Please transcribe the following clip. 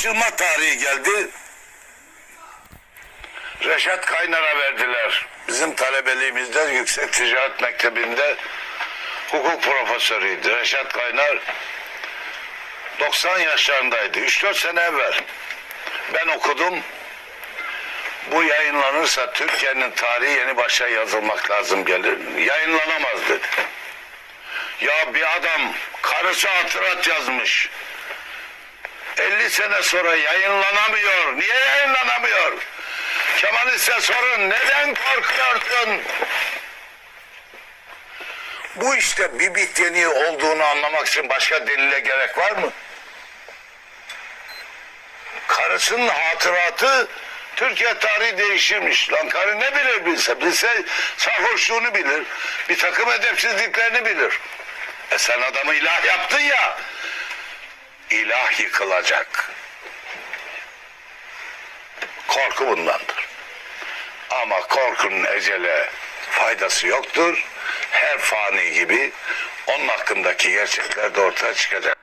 açılma tarihi geldi. Reşat Kaynar'a verdiler. Bizim talebeliğimizde Yüksek Ticaret Mektebi'nde hukuk profesörüydü. Reşat Kaynar 90 yaşlarındaydı. 3-4 sene evvel. Ben okudum. Bu yayınlanırsa Türkiye'nin tarihi yeni başa yazılmak lazım gelir. Yayınlanamaz dedi. Ya bir adam karısı hatırat yazmış. 50 sene sonra yayınlanamıyor. Niye yayınlanamıyor? Kemalist'e sorun neden korkuyorsun? Bu işte bir bit yeniği olduğunu anlamak için başka delile gerek var mı? Karısının hatıratı Türkiye tarihi değişirmiş. Lan karı ne bilir bilse. Bilse sarhoşluğunu bilir. Bir takım edepsizliklerini bilir. E sen adamı ilah yaptın ya. İlah yıkılacak. Korku bundandır. Ama korkunun ecele faydası yoktur. Her fani gibi onun hakkındaki gerçekler de ortaya çıkacak.